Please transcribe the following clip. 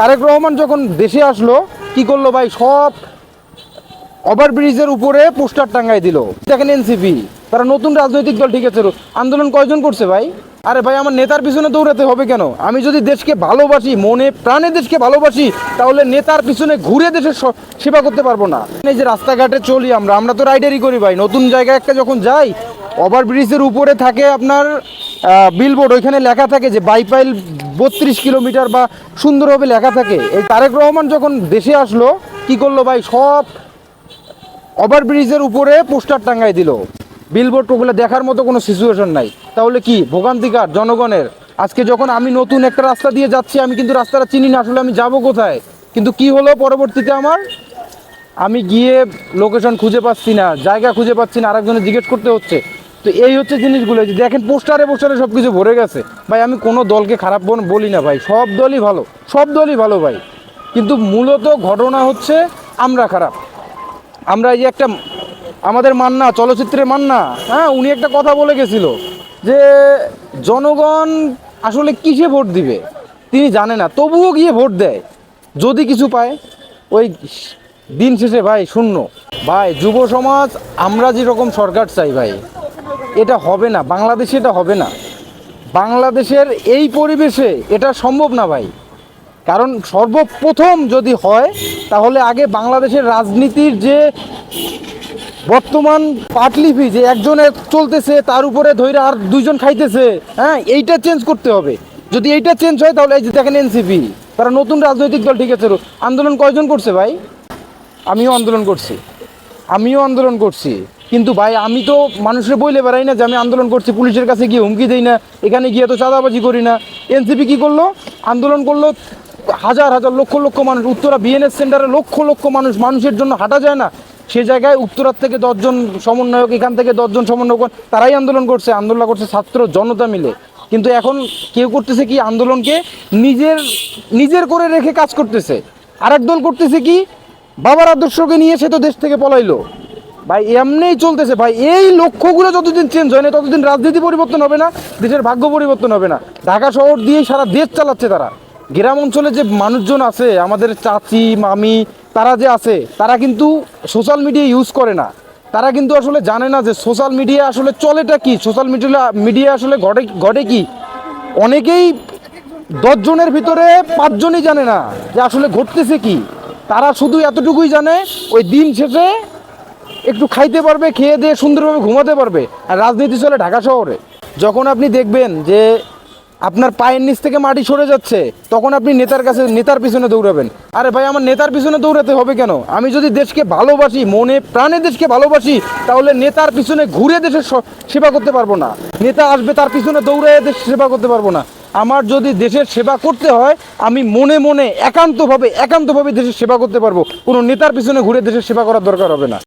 তারেক রহমান যখন দেশে আসলো, কি করল ভাই? সব ওভারব্রিজের উপরে পোস্টার টাঙ্গাই দিল। দেখেন এনসিপি, তারা নতুন রাজনৈতিক দল ঠিক আছে আন্দোলন কয়জন করছে ভাই? আরে ভাই, আমার নেতার পিছনে দৌড়াতে হবে কেন? আমি যদি দেশকে ভালোবাসি, মনে প্রাণে দেশকে ভালোবাসি, তাহলে নেতার পিছনে ঘুরে দেশের সেবা করতে পারব না। এই যে রাস্তাঘাটে চলি আমরা আমরা তো রাইডারই করি ভাই। নতুন জায়গায় একটা যখন যাই ওভারব্রিজের উপরে থাকে আপনার বিলবোর্ড ওইখানে লেখা থাকে যে বাইপাইল বত্রিশ কিলোমিটার বা সুন্দরভাবে লেখা থাকে। এই তারেক রহমান যখন দেশে আসলো, কি করল ভাই? সব ওভারব্রিজের উপরে পোস্টার টাঙ্গাই দিল। বিলবোর্ড ওগুলো দেখার মতো কোনো সিচুয়েশন নাই। তাহলে কি? ভোগান্তিকার, জনগণের। আজকে যখন আমি নতুন একটা রাস্তা দিয়ে যাচ্ছি, আমি কিন্তু রাস্তাটা চিনি না, আসলে আমি যাব কোথায়? কিন্তু কি হলো পরবর্তীতে আমার? আমি গিয়ে লোকেশন খুঁজে পাচ্ছি না, জায়গা খুঁজে পাচ্ছি না আরেকজনে জিজ্ঞেস করতে হচ্ছে। তো এই হচ্ছে জিনিসগুলো যে দেখেন পোস্টারে পোস্টারে সব কিছু ভরে গেছে। ভাই, আমি কোনো দলকে খারাপ বল- না ভাই, সব দলই ভালো, সব দলই ভালো ভাই। কিন্তু মূলত ঘটনা হচ্ছে আমরা খারাপ। আমরা এই একটা আমাদের মান্না চলচ্চিত্রে মান্না হ্যাঁ উনি একটা কথা বলে গেছিল যে জনগণ আসলে কিসে ভোট দিবে? তিনি জানে না, তবুও গিয়ে ভোট দেয়। যদি কিছু পায়, ওই দিন শেষে ভাই, শূন্য। ভাই, যুব সমাজ, আমরা যেরকম সরকার চাই ভাই এটা হবে না, বাংলাদেশে এটা হবে না। বাংলাদেশের এই পরিবেশে এটা সম্ভব না ভাই। কারণ সর্বপ্রথম যদি হয়, তাহলে আগে বাংলাদেশের রাজনীতির যে বর্তমান পাটলিপি, যে একজনের চলতেছে, তার উপরে ধৈর্য আর দুইজন খাইতেছে হ্যাঁ এইটা চেঞ্জ করতে হবে। যদি এইটা চেঞ্জ হয়, তাহলে এই যে দেখেন এনসিপি তারা নতুন রাজনৈতিক দল ঠিক আছে, আন্দোলন কয়জন করছে ভাই? আমিও আন্দোলন করছি। আমিও আন্দোলন করছি। কিন্তু ভাই, আমি তো মানুষের বইলে বেড়াই না যে আমি আন্দোলন করছি, পুলিশের কাছে গিয়ে হুমকি দেই না, এখানে গিয়ে তো চাঁদাবাজি করি না। এনসিপি কি করল? আন্দোলন করল, হাজার হাজার লক্ষ লক্ষ মানুষ, উত্তরা বিএনএস সেন্টারে লক্ষ লক্ষ মানুষ মানুষের জন্য হাঁটা যায় না। সে জায়গায় উত্তরার থেকে দশজন সমন্বয়ক, এখান থেকে দশজন সমন্বয়ক, তারাই আন্দোলন করছে আন্দোলন করছে ছাত্র জনতা মিলে। কিন্তু এখন কেউ করতেছে কি, আন্দোলনকে নিজের নিজের করে রেখে কাজ করতেছে। আরেক দল করতেছে কি, বাবার আদর্শকে নিয়ে সে তো দেশ থেকে পলাইলো। ভাই, এমনিই চলতেছে। ভাই, এই লক্ষ্যগুলো যতদিন চেঞ্জ হয় না, ততদিন রাজনীতি পরিবর্তন হবে না, দেশের ভাগ্য পরিবর্তন হবে না। ঢাকা শহর দিয়েই সারা দেশ চালাচ্ছে তারা। গ্রাম অঞ্চলে যে মানুষজন আছে, আমাদের চাচি, মামি, তারা যে আছে, তারা কিন্তু সোশ্যাল মিডিয়া ইউজ করে না। তারা কিন্তু আসলে জানে না যে সোশ্যাল মিডিয়া আসলে চলেটা কি? সোশ্যাল মিডিয়া মিডিয়া আসলে ঘটে ঘটে কি? অনেকেই দশজনের ভিতরে পাঁচজনই জানে না যে আসলে ঘটতেছে কি। তারা শুধু এতটুকুই জানে, ওই দিন শেষে একটু খাইতে পারবে, খেয়ে দিয়ে সুন্দরভাবে ঘুমাতে পারবে। আর রাজনীতি চলে ঢাকা শহরে। যখন আপনি দেখবেন যে আপনার পায়ের নিচ থেকে মাটি সরে যাচ্ছে, তখন আপনি নেতার কাছে, নেতার পিছনে দৌড়াবেন। আরে ভাই, আমার নেতার পিছনে দৌড়াতে হবে কেন? আমি যদি দেশকে ভালোবাসি, মনে প্রাণে দেশকে ভালোবাসি, তাহলে নেতার পিছনে ঘুরে দেশের সেবা করতে পারব না। নেতা আসবে, তার পিছনে দৌড়ে দেশ সেবা করতে পারব না। আমার যদি দেশের সেবা করতে হয়, আমি মনে মনে একান্তভাবে একান্তভাবে দেশের সেবা করতে পারব। কোনো নেতার পিছনে ঘুরে দেশের সেবা করার দরকার হবে না।